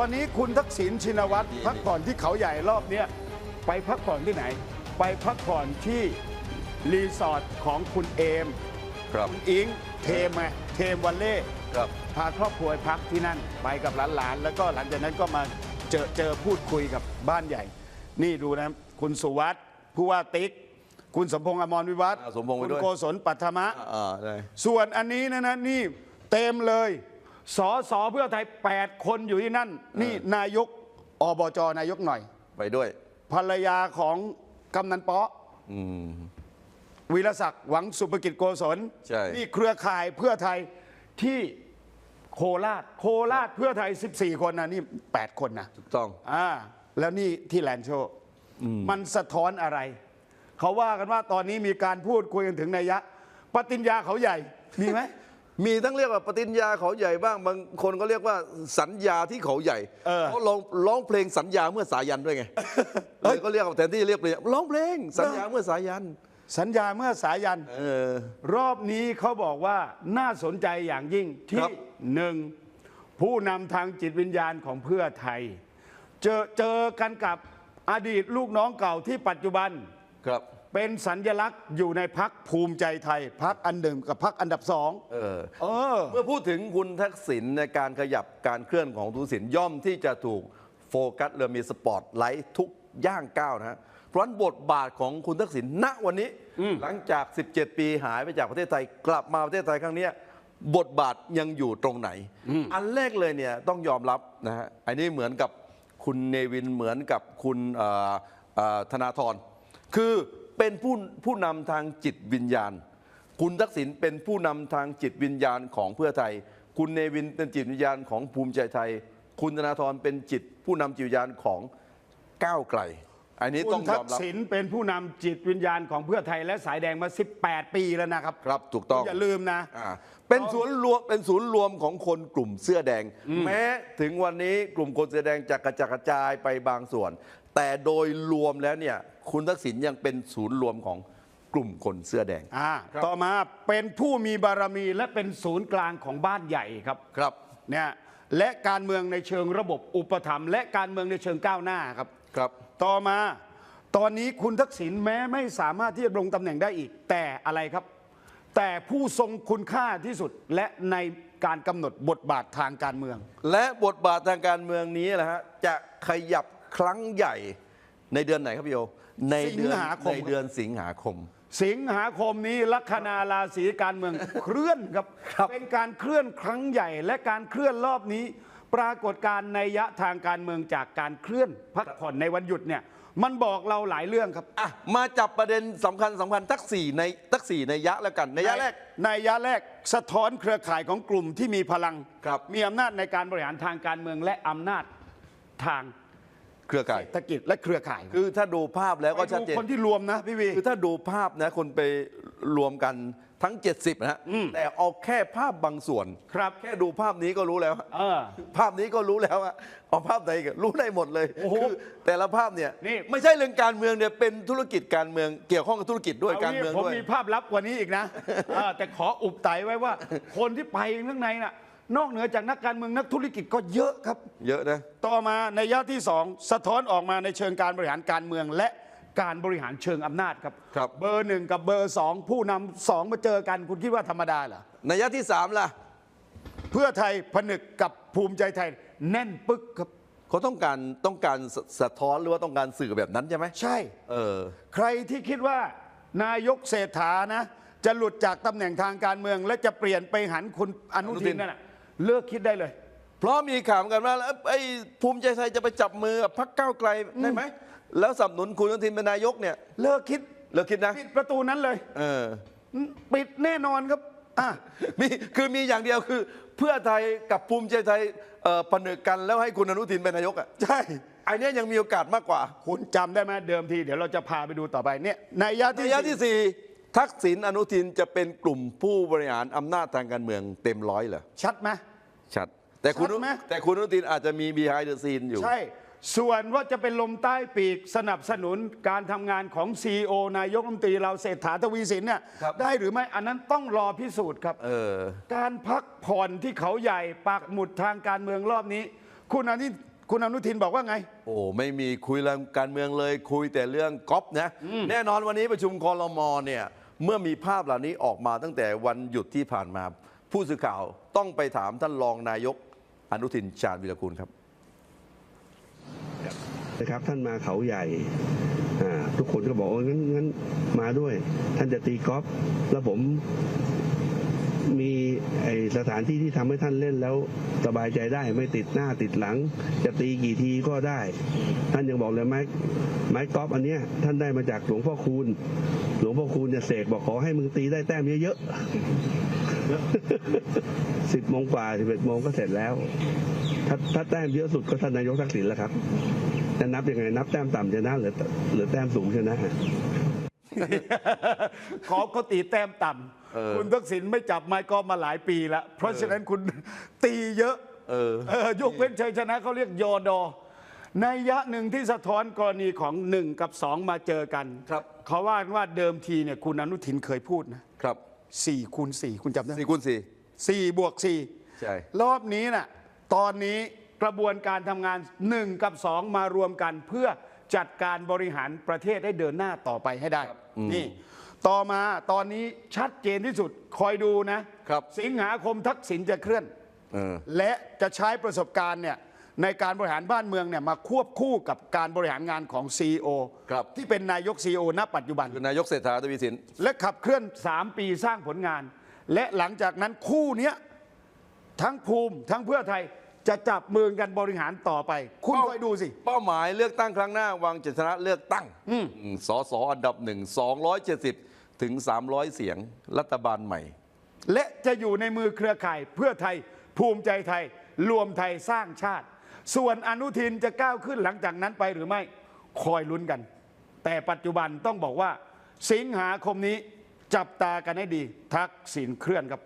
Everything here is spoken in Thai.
อนนี้คุณทักษิณชินวัตรพักผ่อนที่เขาใหญ่รอบเนี้ยไปพักผ่อนที่ไหน ไปพักผ่อนที่รีสอร์ทของคุณเอมครับคุณอิงเทมไงเทมวันเล่ครับพาครอบครัวไปพักที่นั่นไปกับหลานๆแล้วก็หลังจากนั้นก็มาเจอเจอพูดคุยกับบ้านใหญ่ นี่ดูนะคุณสุวัสด์ผู้ว่าติ๊ก คุณสมพงษ์อมรวิวัฒน์อ่าสมพงษ์ไปคุณด้วยโกศลปัทมะอ่าได้ส่วนอันนี้นะนะนี่เต็มเลย สอสอเพื่อไทย 8 คนอยู่ที่นั่น นี่นายกอบจนายกหน่อย ไปด้วย ภรรยาของกำนันเปาะอืมวีรศักดิ์หวังสุภกิจโกศลใช่ นี่เครือข่ายเพื่อไทยที่โคราช โคราชเพื่อไทย 14 คนนะนี่ 8 คนนะ ถูกต้อง อ่าแล้วนี่ที่แลนด์โชว์มันสะท้อนอะไร เขาว่ากันว่าตอนนี้มีการพูดคุยกันถึงนัยยะ ปฏิญญาเขาใหญ่ มีไหม มีทั้งเรียกว่าปฏิญญาเขาใหญ่บ้างบางคนก็เรียกว่าสัญญาที่เขาใหญ่เออ เขาร้องร้องเพลงสัญญาเมื่อสายันด้วยไงเลยก็เรียกว่าแทนที่จะเรียกเพลงร้องเพลงสัญญาเมื่อสายัน สัญญาเมื่อสายัน เออ รอบนี้เขาบอกว่าน่าสนใจอย่างยิ่งคที่รับ หนึ่งผู้นำทางจิตวิญญาณของเพื่อไทย เจอเจอกันกับอดีตลูกน้องเก่าที่ปัจจุบัน ครับ เป็นสัญญลักษณ์อยู่ในพักภูมิใจไทยพักอันหนึ่งกับพักอันดับสองเออ เออ เมื่อพูดถึงคุณทักษิณในการขยับการเคลื่อนของทุกสินย่อมที่จะถูกโฟกัสเรือมีสปอตไลท์ทุกย่างก้าวนะฮะเพราะฉะนั้นบทบาทของคุณทักษิณณวันนี้ หลังจาก 17 ปีหายไปจากประเทศไทยกลับมาประเทศไทยครั้งเนี้ยบทบาทยังอยู่ตรงไหน อันแรกเลยเนี่ยต้องยอมรับนะฮะอันนี้เหมือนกับคุณเนวินเหมือนกับคุณเอ่อเอ่อธนาธรคือเป็นผู้ผู้นำทางจิตวิญญาณ คุณทักษิณเป็นผู้นำทางจิตวิญญาณของเพื่อไทย คุณเนวินเป็นจิตวิญญาณของภูมิใจไทย คุณธนาธรเป็นจิตผู้นำจิตวิญญาณของก้าวไกล อันนี้คุต้อณงทัยอกมรับษิณเป็นผู้นำจิตวิญญาณของเพื่อไทยและสายแดงมา 18 ปีแล้วนะครับครับถูกต้อง อย่าลืมนะ อ่าเป็นศูนย์รวมเป็นศูนย์รวมของคนกลุ่มเสื้อแดง แม้ถึงวันนี้กลุ่มคนเสื้อแดงจะกระจัดกระจายไปบางส่วน แต่โดยรวมแล้วเนี่ย คุณทักษิณยังเป็นศูนย์รวมของกลุ่มคนเสื้อแดง อ่าต่อมาเป็นผู้มีบารมีและเป็นศูนย์กลางของบ้านใหญ่ครับครับ เนี่ยและการเมืองในเชิงระบบอุปถัมภ์และการเมืองในเชิงก้าวหน้าครับ ครับ ต่อมาตอนนี้คุณทักษิณแม้ไม่สามารถที่จะลงตำแหน่งได้อีก แต่อะไรครับ แต่ผู้ทรงคุณค่าที่สุดและในการกำหนดบทบาททางการเมือง และบทบาททางการเมืองนี้แหละฮะจะขยับครั้งใหญ่ ในเดือนไหนครับพี่โยในเดือนสิงหาคม ในเดือนสิงหาคม สิงหาคมนี้ลัคนาราศีการเมือง เคลื่อนครับ เป็นการเคลื่อนครั้งใหญ่และการเคลื่อนรอบนี้ ปรากฏการณ์ในยะทางการเมืองจากการเคลื่อนพักผ่อนในวันหยุดเนี่ย มันบอกเราหลายเรื่องครับอะมาจับประเด็นสำคัญสำคัญทักสี่ในทักสี่ในยะแล้วกันในยะแรก ในยะแรกสะท้อนเครือข่ายของกลุ่มที่มีพลัง ครับ มีอำนาจในการบริหารทางการเมืองและอำนาจทาง เครือข่าย เศรษฐกิจและเครือข่ายคือถ้าดูภาพแล้วก็ไปชัดดูเจน คนที่รวมนะพี่วี คือถ้าดูภาพนะคนไปรวมกันทั้ง 70 นะฮะแต่เอาแค่ภาพบางส่วน ครับแค่ดูภาพนี้ก็รู้แล้วเออภาพนี้ก็รู้แล้วอะเอาภาพไหนกันรู้ได้หมดเลยโอ้โหคือแต่ละภาพเนี่ยนี่ ไม่ใช่เรื่องการเมืองเนี่ยเป็นธุรกิจการเมืองเกี่ยวข้องกับธุรกิจด้วยเอาการงี้เมืองผมด้วย มีภาพลับกว่านี้อีกนะ เออแต่ขออุบไตไว้ว่า คนที่ไปข้างในน่ะ นอกเหนือจากนักการเมืองนักธุรกิจก็เยอะครับ เยอะนะต่อมาในยะที่สองสะท้อนออกมาในเชิงการบริหารการเมืองและการบริหารเชิงอำนาจครับครับ เบอร์หนึ่งกับเบอร์สองผู้นำสองมาเจอกันคุณคิดว่าธรรมดาเหรอในยะที่สามล่ะเพื่อไทยผนึกกับภูมิใจไทยแน่นปึกครับ เขาต้องการต้องการสสะท้อนหรือว่าต้องการสื่อแบบนั้นใช่ไหมใช่ เออ ใครที่คิดว่านายกเศรษฐานะ จะหลุดจากตำแหน่งทางการเมือง และจะเปลี่ยนไปหันคุณอนุอนุทิทินนนั่นน่ะ เลิกคิดได้เลย เพราะมีข่าวกันว่าแล้วไอ้ภูมิใจไทยจะไปจับมือกับพรรคก้าวไกลได้ไหมแล้วสนับสนุนคุณอนุทินเป็นนายกเนี่ย เลิกคิดเลิกคิดนะปิดประตูนั้นเลย เออ ปิดแน่นอนครับอะมีคือมีอย่างเดียวคือ เพื่อไทยกับภูมิใจไทยเอ่อผนึกกันแล้วให้คุณอนุทินเป็นนายกอะใช่ไอ้เนี้ยยังมีโอกาสมากกว่าคุณจำได้ไหมเดิมที เดี๋ยวเราจะพาไปดูต่อไปเนี่ยในยะในที่ยะที่สี่ทักษิณอนุทินจะเป็นกลุ่มผู้บริหารอำนาจทางการเมืองเต็มร้อยเหรอชัดไหม ชัด แต่คุณชัดไหม แต่คุณอนุทินอาจจะมี behind the scene อยู่ ใช่ ส่วนว่าจะเป็นลมใต้ปีกสนับสนุนการทำงานของ CEO นายกรัฐมนตรีเราเศรษฐาทวีสินเนี่ยครับ ได้หรือไม่อันนั้นต้องรอพิสูจน์ครับ เออ การพักผ่อนที่เขาใหญ่ปักหมุดทางการเมืองรอบนี้ คุณอนุทินคุณอนุทินบอกว่าไง โอ้ไม่มีคุยเรื่องการเมืองเลยคุยแต่เรื่องก๊อปนะ แน่นอนวันนี้ประชุมคอรมอเนี่ย เมื่อมีภาพเหล่านี้ออกมาตั้งแต่วันหยุดที่ผ่านมา ผู้สื่อข่าวต้องไปถามท่านรองนายกอนุทินชาญวิรกูลครับนะครับท่านมาเขาใหญ่ทุกคนก็บอกว่างั้นงั้นมาด้วย ท่านจะตีกอล์ฟแล้วผมมีไอสถานที่ที่ทำให้ท่านเล่นแล้วสบายใจได้ไม่ติดหน้าติดหลัง จะตีกี่ทีก็ได้ ท่านยังบอกเลยไม้ไม้กอล์ฟอันเนี้ยท่านได้มาจากหลวงพ่อคูณ หลวงพ่อคูณเนี่ยเสกบอกขอให้มึงตีได้แต้มเยอะๆ สิบโมงกว่าสิบเอ็ดโมงก็เสร็จแล้ว ถ้าถ้าแต้มเยอะสุดก็ท่านนายกทักษิณแล้วครับจะนับยังไงนับแต้มต่ำชนะหรือหรือแต้มสูงชนะขอเขาตีแต้มต่เออำคุณทักษิณไม่จับไม้กอล์ฟมาหลายปีแล้ว เพราะฉะนั้นคุณตีเยอะเออเออยกเว้นชัยชนะเขาเรียกยอดอในยยะหนึ่งที่สะท้อนกรณีของหนึ่งกับสองมาเจอกัน ครับเขาว่ากันว่าเดิมทีเนี่ยคุณอนุทินเคยพูดนะครับ สี่คูณสี่คุณจำได้ไหมสี่คูณสี่สี่บวกสี่ใช่รอบนี้น่ะตอนนี้กระบวนการทำงานหนึ่งกับสองมารวมกันเพื่อจัดการบริหารประเทศให้เดินหน้าต่อไปให้ได้นี่ ต่อมาตอนนี้ชัดเจนที่สุดคอยดูนะครับ สิงหาคมทักษิณจะเคลื่อน เออ และจะใช้ประสบการณ์เนี่ย ในการบริหารบ้านเมืองเนี่ยมาควบคู่กับการบริหารงานของ CEO ครับที่เป็นนายก CEO ณปัจจุบัน คือนายกเศรษฐาทวีสิน และขับเคลื่อน 3 ปีสร้างผลงาน และหลังจากนั้นคู่เนี้ยทั้งภูมิทั้งเพื่อไทยจะจับมือกันบริหารต่อไป คุณเป้าคอยดูสิ เป้าหมายเลือกตั้งครั้งหน้าวางเจตชนะเลือกตั้งอืมสสอันดับหนึ่ง270 ถึง 300 เสียงรัฐบาลใหม่ และจะอยู่ในมือเครือข่ายเพื่อไทยภูมิใจไทยรวมไทยสร้างชาติ ส่วนอนุทินจะก้าวขึ้นหลังจากนั้นไปหรือไม่คอยลุ้นกัน แต่ปัจจุบันต้องบอกว่า สิงหาคมนี้จับตากันให้ดี ทักษิณเคลื่อนครับ